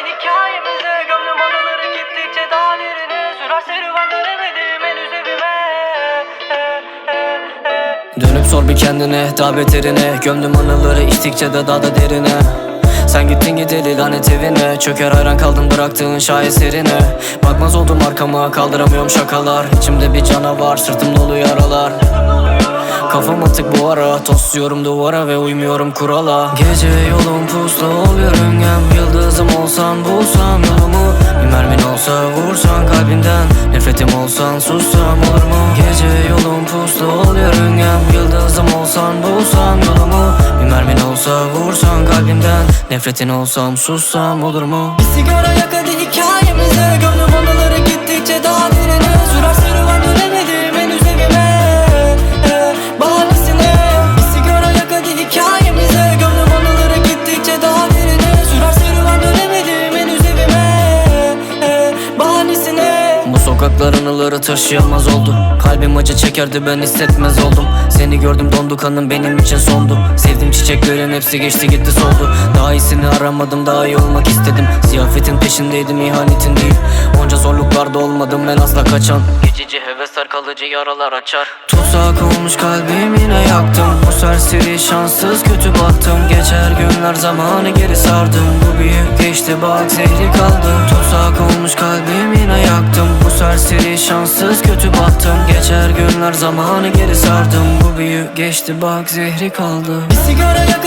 Kendi hikayemize gömdüm gittikçe daha derine Sürer. Serüven dönemedim henüz evime. Dönüp sor bir kendine daha beterine Gömdüm anıları içtikçe de daha da derine. Sen gittin gideli lanet evine. Çöker hayran kaldım bıraktığın şaheserine Bakmaz oldum arkama kaldıramıyorum şakalar. İçimde bir canavar sırtım dolu yaralar. Kafam atık bu ara Tosluyorum duvara ve uymuyorum kurala Gece yolum puslu ol yörüngem Yıldızım olsan bulsam yolumu Bir mermin olsa vursan kalbimden Nefretim olsan sussam olur mu? Gece yolum puslu ol yörüngem Yıldızım olsan bulsam yolumu Bir mermin olsa vursan kalbimden Nefretin olsam sussam olur mu? Bir sigara yak hadi hikayemize Gömdüm anıları gittikçe daha derine Sokaklar anıları taşıyamaz oldu. Kalbim acı çekerdi ben hissetmez oldum. Seni gördüm dondu kanım benim için sondu. Sevdiğim çiçeklerin hepsi geçti gitti soldu. Daha iyisini aramadım daha iyi olmak istedim. Ziyafetin peşindeydim ihanetin değil. Onca zorluklarda olmadım ben asla kaçan. Geçici hevesler kalıcı yaralar açar. Tuzak olmuş kalbim yine yaktım. Bu serseri şanssız kötü baktım. Geçer günler zamanı geri sardım. Bu büyük geçti bak zehri kaldı. Tuzak olmuş şanssız kötü baktım. Geçer günler zamanı geri sardım. Bu büyük geçti bak zehri kaldı. Bir sigara yak